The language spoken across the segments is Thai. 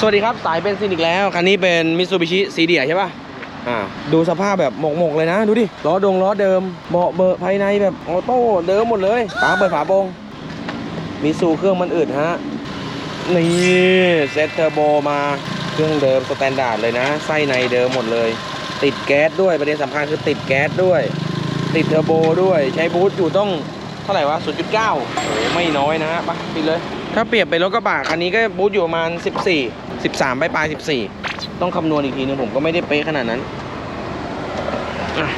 สวัสดีครับ สายเบนซินอีกแล้ว คันนี้เป็นมิตซูบิชิซีเดียใช่ป่ะอ่าดูสภาพแบบหมกๆเลยนะ ดูดิล้อดงล้อเดิมเบาะเบอร์ภายในแบบออโต้เดิมหมดเลยฝาเปิดฝาโปรงมิซูเครื่องมันอึดฮะนี่เซตเทอร์โบมาเครื่องเดิมสแตนดาร์ดเลยนะไส้ในเดิมหมดเลย ติดแก๊สด้วยประเด็นสำคัญคือติดแก๊สด้วย ติดเทอร์โบด้วยใช้บูทอยู่ต้องเท่าไหร่วะ0.9โอ้ไม่น้อยนะฮะไปปิดเลย ถ้าเปรียบเป็นรถกระบะคันนี้ก็บูทอยู่ประมาณ 14 13ปลายปลาย14 ต้องคำนวณอีกทีนึงผมก็ไม่ได้เป๊ะขนาดนั้นอะ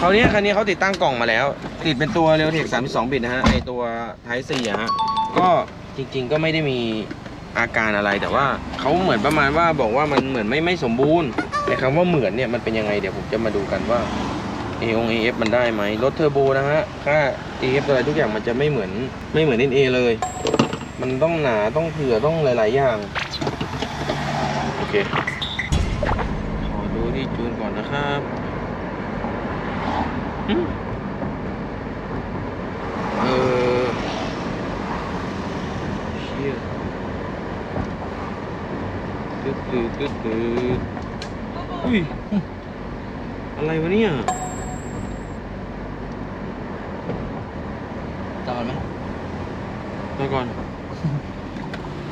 คราวนี้คันนี้เขาติดตั้งกล่องมาแล้ว ติดเป็นตัวเร l เทค32 บิตนะฮะไอตัวไทซีอะฮะก็จริง ๆ ก็ไม่ได้มีอาการอะไรแต่ว่าเขาเหมือนประมาณว่าบอกว่ามันเหมือนไม่ไม่สมบูรณ์ไอคำว่าเหมือนเนี่ยมันเป็นยังไงเดี๋ยวผมจะมาดูกันว่าเอองเอฟมันได้ไหมรถเทอร์โบนะฮะ ค่า AF อะไรทุกอย่างมันจะไม่เหมือนไม่เหมือน NA เลย มันต้องหนาต้องเผื่อต้องหลาย ๆ อย่าง โอเค ขอดูที่จูนก่อนนะครับหึเออเชี่ยตึ๊ดตึ๊ดตึ๊ดตึ๊ดอุ้ย อะไรวะเนี่ยจอดไหมมาก่อน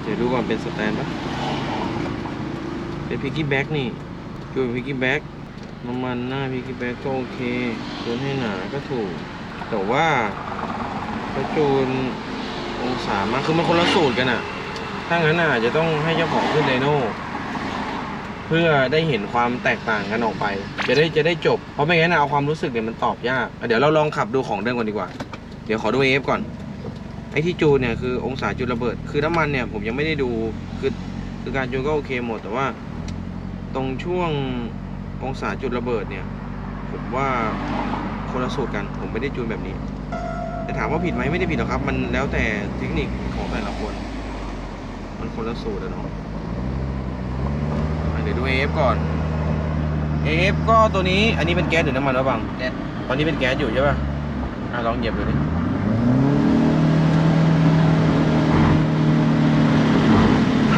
เดี๋ยวดูก่อนเป็นสแตนปะเป็นพิกกี้แบ็กนี่จูนพิกกี้แบ็กน้ำมันหน้าพิกกี้แบ็กก็โอเคจูนให้หนาก็ถูก แต่ว่าถ้าจูนองศามาคือมันคนละสูตรกันอะถ้างั้นน่ะอาจจะต้องให้เจ้าของขึ้นไดโน่เพื่อได้เห็นความแตกต่างกันออกไป จะได้จะได้จบ เพราะไม่งั้นน่ะเอาความรู้สึกเนี่ยมันตอบยาก เดี๋ยวเราลองขับดูของเดิมก่อนดีกว่า เดี๋ยวขอดูเอฟก่อน ไอ้ที่จูนเนี่ยคือองศาจุดระเบิด คือน้ำมันเนี่ยผมยังไม่ได้ดู คือคือการจูนก็โอเคหมด แต่ว่า ตรงช่วงองศาจุดระเบิดเนี่ย ผมว่าคนละสูตรกัน ผมไม่ได้จูนแบบนี้ แต่ถามว่าผิดไหมไม่ได้ผิดหรอกครับ มันแล้วแต่เทคนิคของแต่ละคน มันคนละสูตรอะเนาะอะเดี๋ยวดู AF ก่อน AF ก็ตัวนี้ อันนี้เป็นแก๊สหรือน้ำมันวะบังแก๊สตอนนี้เป็นแก๊สอยู่ใช่ป่ะ อะลองเหยียบดูดิ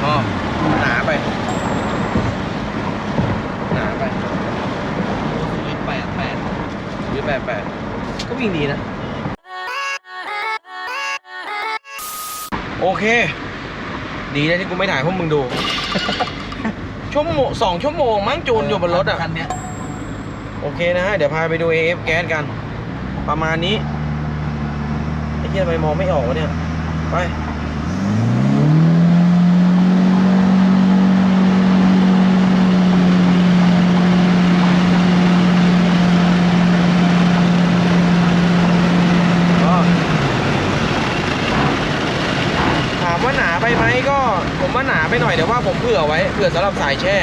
อ๋อหนาไป หนาไป ยี่แปดแปด ยืดแปดแปดก็วิ่ งดีนะ โอเค ดีนะที่กูไม่ถ่ายพวกมึงดู ชั่วโมงสองชั่วโมงมั้งจูนอยู่บนรถอะ คันเนี้ยโอเคนะฮะ เดี๋ยวพาไปดู AF แก๊สกัน ประมาณนี้ ไอ้เหี้ยทำไมมองไม่ออกวะเนี่ย ไป ก็ถามว่าหนาไปไหมก็ ผมว่า หนาไปหน่อยแต่ว่าผมเผื่อไว้เผื่อสำหรับสายแช่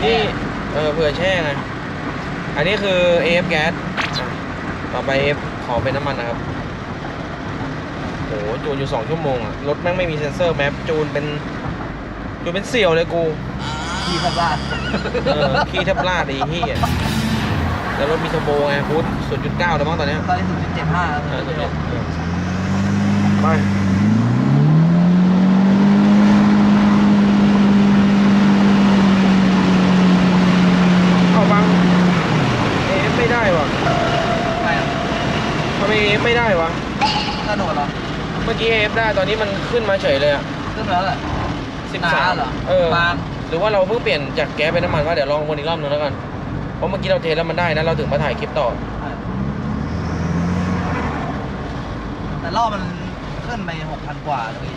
ที่เออเผื่อแช่ไงอันนี้คือ AF แก๊สต่อไป AF ขอเป็นน้ำมันนะครับโอ้โหจูนอยู่ 2 ชั่วโมงอะรถแม่งไม่มีเซ็นเซอร์แมปจูนเป็นจูนเป็นเสี่ยวเลยกูขี่ขับลาดเออขี้แทบลาดไอ้เหี้ยแล้วรถมีเทอร์โบไงพุท0.9แล้วมั้งตอนเนี้ยตอนนี้ถึงจุดเจ็ดห้าเออตัวเนี้ยเออไปเอาบัง AF ไม่ได้วะ ไม่ ทำไม AF ไม่ได้วะกระโดดเหรอเมื่อกี้ AF ได้ตอนนี้มันขึ้นมาเฉยเลยอะขึ้นไปแล้วแหละสิบหนาสามเหรอเออบางหรือว่าเราเพิ่งเปลี่ยนจากแก๊สเป็นน้ำมันว่าเดี๋ยวลองวนอีกรอบนึงแล้วกันเพราะเมื่อกี้เราเทแล้วมันได้นะเราถึงมาถ่ายคลิปต่อแต่รอบมันขึ้นไปหกพันกว่าเลย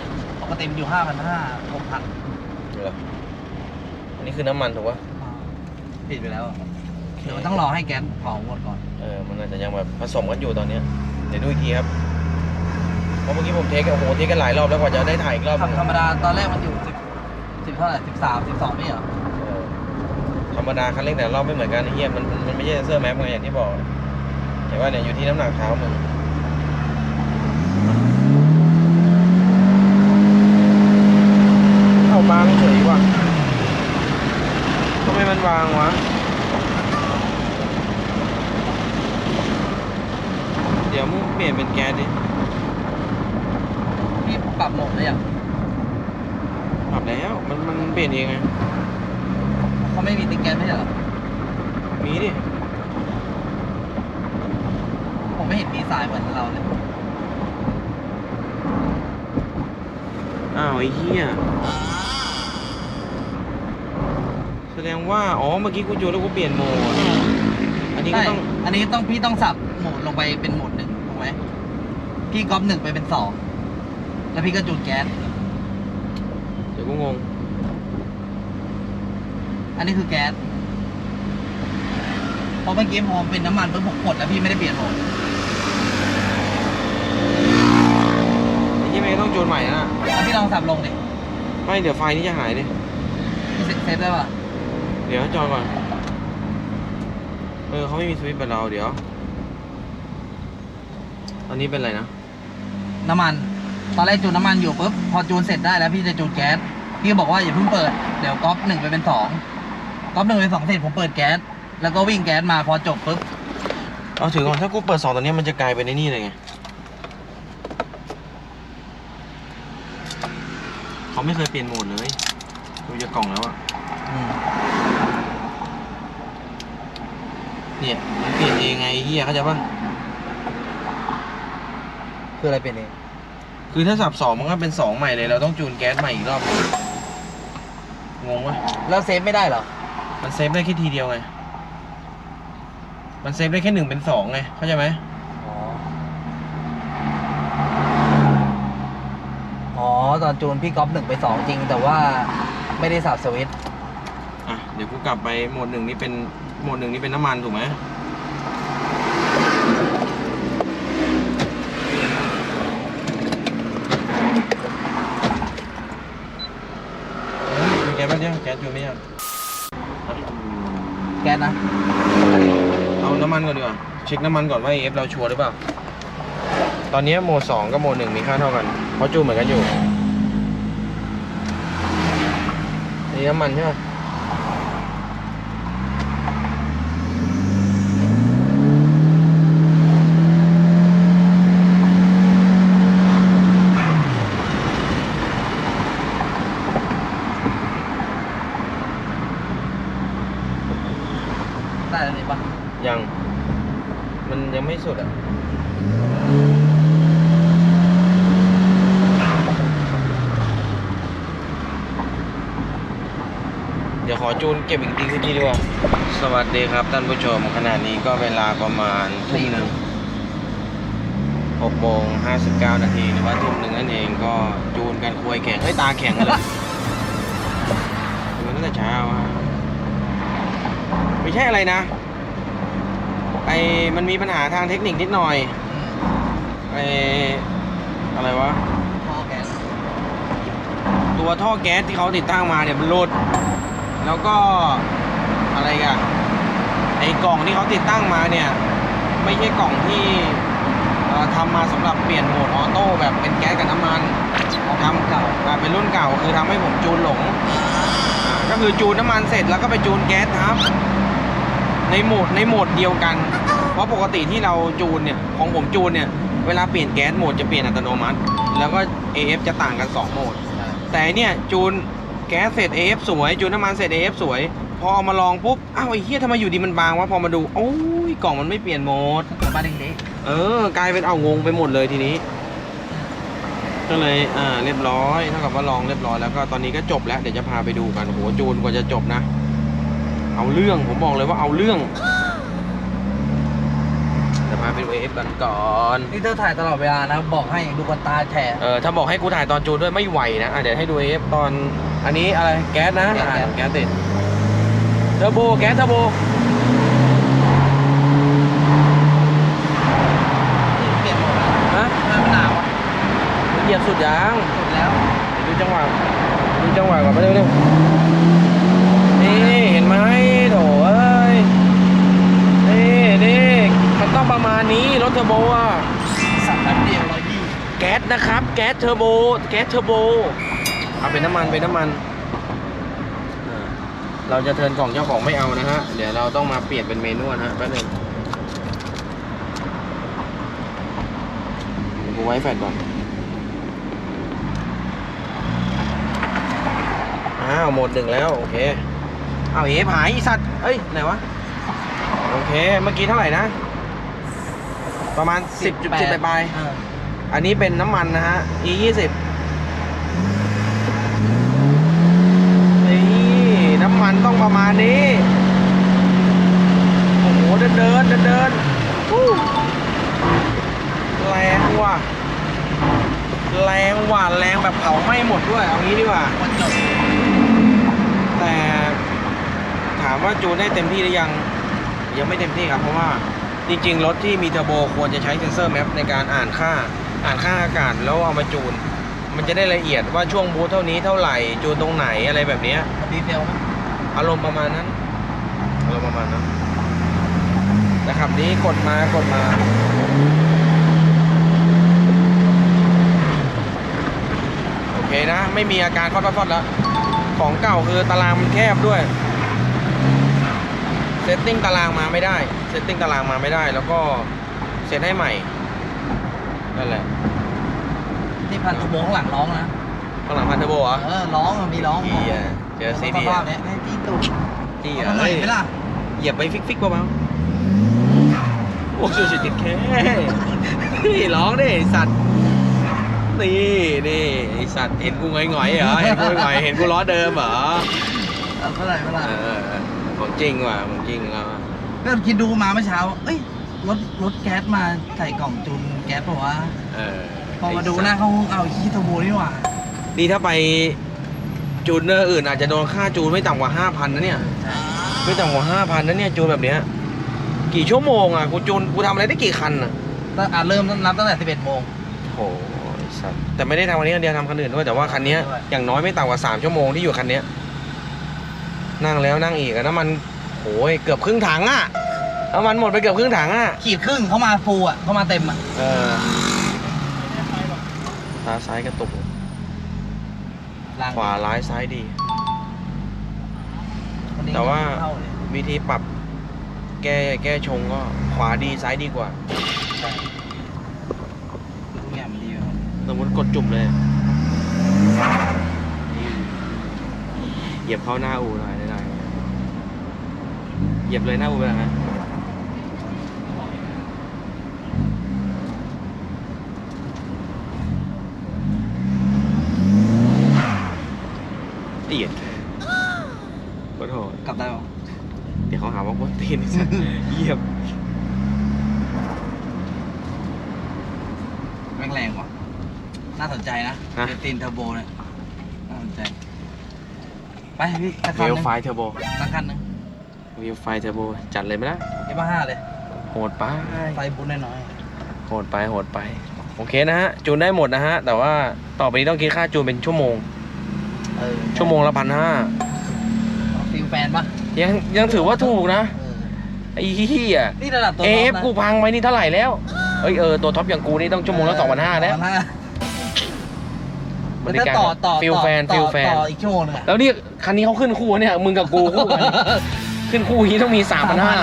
ปกติมันอยู่ห้าพันห้าหกพันเหรออันนี้คือน้ำมันถูกปะผิดไปแล้วเดี๋ยวมันต้องรอให้แก๊สเผาหมดก่อน เออ มันอาจจะยังแบบผสมกันอยู่ตอนเนี้ย เดี๋ยวดูอีกทีครับเพราะเมื่อกี้ผมเทคกันโอ้โหเทคกันหลายรอบแล้วกว่าจะได้ถ่ายอีกรอบหขับนึงธรรมดาตอนแรกมันอยู่สิบสิบเท่าไหร่สิบสามสิบสองไม่เหรอเออธรรมดาคันเร่งแต่ละรอบไม่เหมือนกันไอ้เหี้ยมันมันไม่ใช่เซอร์แมปไงอย่างที่บอกเห็นว่าเนี่ยอยู่ที่น้ำหนักเท้ามึงเอาบางเฉยว่ะทำไมมันวางวะ เดี๋ยว มึงเปลี่ยนเป็นแก๊สดิ พี่ปรับโหมดหรือยังปรับขับแล้ว มันมันเปลี่ยนเองไง เขาไม่มีติ๊กแก๊สไม่ใช่เหรอ มีดิ ผมไม่เห็นดีไซน์เหมือนเราเลย อ้าวไอ้เหี้ย แสดงว่า อ๋อ เมื่อกี้กูจูนแล้วกูเปลี่ยนโหมด อันนี้ก็ใช่ ต้อง อันนี้ต้องพี่ต้องสับโหมดลงไปเป็นโหมดหนึ่งถูกไหม พี่ก๊อปหนึ่งไปเป็นสองแล้วพี่ก็จูนแก๊สเดี๋ยวกูงง อันนี้คือแก๊สเพราะเมื่อกี้พอเป็นน้ำมันปุ๊บผมกดแล้วพี่ไม่ได้เปลี่ยนโหมดไอ้เหี้ยไม่ต้องจูนใหม่นะแล้วพี่ลองสับลงดิไม่เดี๋ยวไฟนี้จะหายดิพี่เซฟได้ป่ะเดี๋ยวจอก่อน เออเขาไม่มีสวิตช์แบบเราเดี๋ยวตอนนี้เป็นอะไรนะ น้ำมัน ตอนแรกจูนน้ำมันอยู่ปุ๊บพอจูนเสร็จได้แล้วพี่จะจูนแก๊สพี่ก็บอกว่าอย่าเพิ่งเปิดเดี๋ยวก๊อปหนึ่งไปเป็นสองก๊อปหนึ่งเป็นสองเสร็จผมเปิดแก๊สแล้วก็วิ่งแก๊สมาพอจบปุ๊บเอาถือก่อนถ้ากูเปิดสองตัวนี้มันจะกลายเป็นไอ้นี่เลยไงเขาไม่เคยเปลี่ยนโหมดเลยดูจากกล่องแล้วอะอืมเนี่ยมันเปลี่ยนเองไงไอ้เฮียเข้าใจปะ คืออะไรเป็นเองคือถ้าสับสองมันก็เป็นสองใหม่เลย เราต้องจูนแก๊สใหม่อีกรอบหนึ่งงงปะแล้วเซฟไม่ได้เหรอ มันเซฟได้แค่ทีเดียวไง มันเซฟได้แค่หนึ่งเป็นสองไง เข้าใจไหมอ๋อ อ๋อ ตอนจูนพี่ก๊อปหนึ่งไปสองจริง แต่ว่าไม่ได้สับสวิตช์อะ เดี๋ยวกูกลับไปโหมดหนึ่งนี่เป็นโหมดหนึ่งนี่เป็นน้ำมันถูกไหมเฮ้ย จูนแก๊สป่ะเนี่ยแก๊สจูนไม่ยังแก๊สนะ เอาน้ำมันก่อนดีกว่าเช็คน้ำมันก่อนว่า AF เราชัวร์หรือเปล่า ตอนนี้โหมดสองกับโหมดหนึ่งมีค่าเท่ากัน เพราะจูนเหมือนกันอยู่นี่น้ำมันใช่ไหม ได้แล้วนี่ปะ ยัง มันยังไม่สุดอะ เดี๋ยว ขอจูนเก็บอีกทีสักทีดีกว่าสวัสดีครับท่านผู้ชมขณะนี้ก็เวลาประมาณทุ่มหนึ่งหกโมงห้าสิบเก้านาทีหรือว่าทุ่มหนึ่งนั่นเองก็จูนกันควยแข็งให้ยตาแข็งเลยจูนตั้งแต่เช้าอะไม่ใช่อะไรนะไอมันมีปัญหาทางเทคนิคนิดหน่อยไออะไรวะท่อแก๊สตัวท่อแก๊สที่เขาติดตั้งมาเนี่ยมันหลุด แล้วก็อะไรกันไอ้กล่องที่เขาติดตั้งมาเนี่ย ไม่ใช่กล่องที่เอ่อทำมาสำหรับเปลี่ยนโหมดออโต้แบบเป็นแก๊สกับน้ำมันทำเก่าอ่าเป็นรุ่นเก่าคือทำให้ผมจูนหลงอ่าก็คือจูนน้ำมันเสร็จแล้วก็ไปจูนแก๊สทับ ในโหมดในโหมดเดียวกัน เพราะปกติที่เราจูนเนี่ย ของผมจูนเนี่ย เวลาเปลี่ยนแก๊สโหมดจะเปลี่ยนอัตโนมัติ แล้วก็ AF จะต่างกันสองโหมด แต่เนี่ยจูน แก๊สเสร็จ AF สวยจูนน้ำมันเสร็จ AF สวย พอเอามาลองปุ๊บอ้าวไอ้เหี้ยทำไมอยู่ดีมันบางวะพอมาดูโอ้ยกล่องมันไม่เปลี่ยนโหมดบ้านเด็กเออกลายเป็นเอางงไปหมดเลยทีนี้ ก็เลยอ่าเรียบร้อยเท่ากับว่าลองเรียบร้อยแล้วก็ตอนนี้ก็จบแล้วเดี๋ยวจะพาไปดูกันโอ้โหจูนกว่าจะจบนะ เอาเรื่องผมบอกเลยว่าเอาเรื่อง เดี๋ยวพาไปดู AF กันก่อนๆนี่เธอถ่ายตลอดเวลานะ บอกให้ดูกันตาแฉะ เออถ้าบอกให้กูถ่ายตอนจูนด้วยไม่ไหวนะอะเดี๋ยวให้ดูเอฟตอน อันนี้อะไรแก๊สนะแก๊สอะแก๊สติดเทอร์โบแก๊สเทอร์โบนี่เปลี่ยนหมดแล้วฮะทำไมมันหนาวอะเหยียบสุดยาง สุดแล้วเดี๋ยวดูจังหวะ ดูจังหวะก่อนมาเร็วๆนี่เห็นไหมโถเอ้ยนี่นี่ มันต้องประมาณนี้รถเทอร์โบอะสับแป๊บเดียวร้อยยี่แก๊สนะครับ แก๊สเทอร์โบ แก๊สเทอร์โบเอาเป็นน้ำมันเป็นน้ำมันอ่าเราจะเทิร์นกล่องเจ้าของไม่เอานะฮะ เดี๋ยวเราต้องมาเปลี่ยนเป็นเมนูนะฮะแป๊บนึงเดี๋ยวกูไว้แฟลชก่อนโหมดหนึ่งแล้ว โอเค เอาเอฟหายอีสัตว์ เอ้ย ไหนวะ โอเค เมื่อกี้เท่าไหร่นะ ประมาณ 10จุดสิบไปลายๆเอออันนี้เป็นน้ำมันนะฮะ e ยี่สิบนี่น้ำมันต้องประมาณนี้ โอ้โห เดินเดินเดินเดินฮู้แรงว่ะ แรงว่ะ แรงแบบเผาไหม้หมดด้วย เอางี้ดีกว่าวันจบแต่ถามว่าจูนได้เต็มที่หรือยัง ยังไม่เต็มที่ครับ เพราะว่า จริงๆ รถที่มีเทอร์โบควรจะใช้เซนเซอร์แมปในการอ่านค่า อ่านค่าอากาศแล้วเอามาจูน มันจะได้ละเอียดว่าช่วงบูทเท่านี้เท่าไหร่จูนตรงไหนอะไรแบบเนี้ยดีเซลไหมอารมณ์ประมาณนั้นอารมณ์ประมาณนั้นแต่ขับนี้กดมากดมาโอเคนะ ไม่มีอาการคอดฟอดแล้ว ของเก่าคือตารางมันแคบด้วยเซตติ้งตารางมาไม่ได้ เซตติ้งตารางมาไม่ได้ แล้วก็เซตให้ใหม่ นั่นแหละ นี่พันตัวโบข้างหลังร้องนะ ข้างหลังพันเทอร์โบเหรอเออร้องอะมีร้องเหี้ยเจอซีดีสภาพเนี้ยให้ที่ตูดจี้เอาอะหน่อเฮ้ยยไหมล่ะเหยียบไปฟิกฟิกๆเบาๆโอ้สุดๆติดแค่นี่ร้องดิไอ้สัตว์ นี่นี่ไอสัตว์เห็นกูหงอยๆเหรอ เห็นกูหงอยๆเห็นกูล้อเดิมเหรอเอาเท่าไหร่เท่าไหร่ เออเออของจริงว่ะของจริงเราก็คิดดูมาเมื่อเช้า เอ้ยรถรถแก๊สมาใส่กล่องจูนแก๊สเปล่าวะเออพอมาดูหน้าเขาเอาขี้ตัวโบนี่หว่านี่ถ้าไปจูนเนอร์อื่นอาจจะโดนค่าจูนไม่ต่ำกว่าห้าพันนะเนี่ยไม่ต่ำกว่าห้าพันนะเนี่ยจูนแบบเนี้ยกี่ชั่วโมงอะกูจูนกูทำอะไรได้กี่คันอะตั้งอะเริ่มนับตั้งแต่ 11โมงโอ้ยสัตว์แต่ไม่ได้ทำคันนี้คันเดียวทำคันอื่นด้วยแต่ว่าคันเนี้ยด้วยอย่างน้อยไม่ต่ำกว่าสามชั่วโมงที่อยู่คันเนี้ย นั่งแล้วนั่งอีกอะน้ำมันโอ้ยเกือบครึ่งถังอะน้ำมันหมดไปเกือบครึ่งถังอะขีดครึ่งเข้ามาฟูลอะเข้ามาเต็มอะเออตาซ้ายกระตุกล้างขวาร้ายซ้ายดีนนี้แต่ว่า เข้เลยวิธีปรับ แก้แก้ชงก็ ขวาดีซ้ายดีกว่า ใช่ทุกอย่างมันดีไปหมดสมมติกดจุ่มเลย เหยียบเข้าหน้าอูหน่อยได้ไหม เหยียบเลยหน้าอูไปเลยนะเตียดขอโทษกลับได้ปะเดี๋ยวเขาหาว่าก้นตีนไอ้สัสเหยียบแม่งแรงว่ะ น่าสนใจนะฮะเดตินเทอร์โบเนี่ย น่าสนใจ ไปพี่สักคัเวนลหนึงไฟเทอร์โบสักคันหนึง วิวไฟเทอร์โบจัดเลยไหมล่ะเอฟห้าเลย โหดไปไฟบุญน้อยโหดไปโหดไป โอเคนะฮะ จูนได้หมดนะฮะ แต่ว่าต่อไปนี้ต้องคิดค่าจูนเป็นชั่วโมง ๆเออชั่วโมงละพันห้าฟิลแฟนปะยังยังถือว่าถูกนะเออไอ้เหี้ยนี่ระดับตัวเอท็อฟปนะกูพังไปนี่เท่าไหร่แล้วเอ้ยเออตัวท็อปอย่างกูนี่ต้องชั่วโมงละสองพันห้าแล้ว2,500บแล้วริถ้าการต่อต่อฟิลต่อแฟนต่อฟิลแฟน ต่ออีกชั่วโมงหนึงอะ แล้วนี่คันนี้เขาขึ้นคู่เนี่ยมึงกับกูคู่กัน ขึ้นคู่อย่างนี้ต้องมีสามพันห้า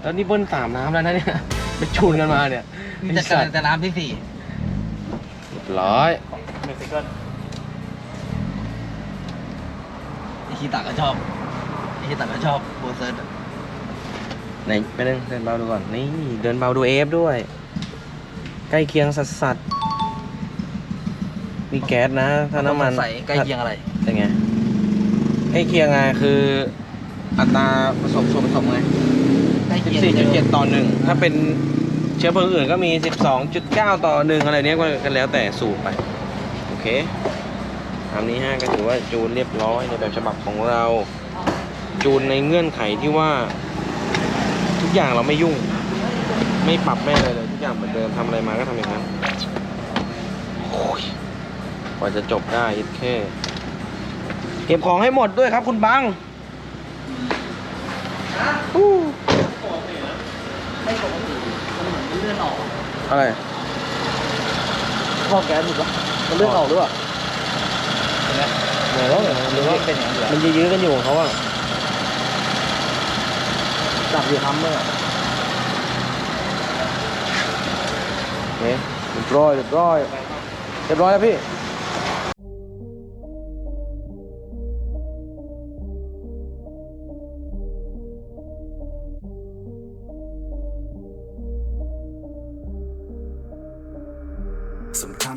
แล้วนี่เบิ้ลสามน้ำแล้วนะเนี่ยไปชูนกันมาเนี่ยนี่ไอ้จะสัตว์จะน้ำที่สี่เรียบร้อยไอชีตาก็ชอบไอชีตาก็ชอบโบเซิร์ตไหนไปเดินเดินเบาดูก่อน นี่เดินเบาดูเอฟด้วย ใกล้เคียงสัสสัสๆนี่แก๊สนะ ถ้าน้ำมันใส่ใกล้เคียงอะไรเป็นไง ใกล้เคียงไงคืออัตราผสมส่วนผสมไงใกล้เคียง14.7 ต่อหนึ่งถ้าเป็นเชื้อเพลิงอื่นก็มี 12.9 ต่อหนึ่งอะไรเนี้ยก็ก็แล้วแต่สูตรไป โอเคตามนี้ฮะก็ถือว่าจูนเรียบร้อยในแบบฉบับของเรา จูนในเงื่อนไขที่ว่า ทุกอย่างเราไม่ยุ่ง ไม่ปรับไม่อะไรเลยทุกอย่างเหมือนเดิมทำอะไรมาก็ทำอย่างนั้นโอ้ยกว่าจะจบได้ยัดแค่ เก็บของให้หมดด้วยครับคุณบังอู้ไม่ปกติมันเหมือนมันเลื่อนออกอะไรพอแก๊สถูกปะมันเลื่อนออกหรือเปล่าเห็นไหมเหมือนแล้วเหรอหรือว่าเป็นอย่างนั้นเหรอมันยื้อๆกันอยู่ของเขาอะจับอยู่ทัมเมอร์เฮ้ยเรียบร้อยเรียบร้อยเรียบร้อยแล้วพี่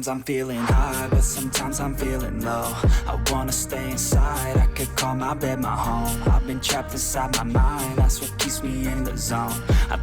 Sometimes I'm feeling high, but sometimes I'm feeling low. I wanna stay inside, I could call my bed my home. I've been trapped inside my mind, that's what keeps me in the zone. I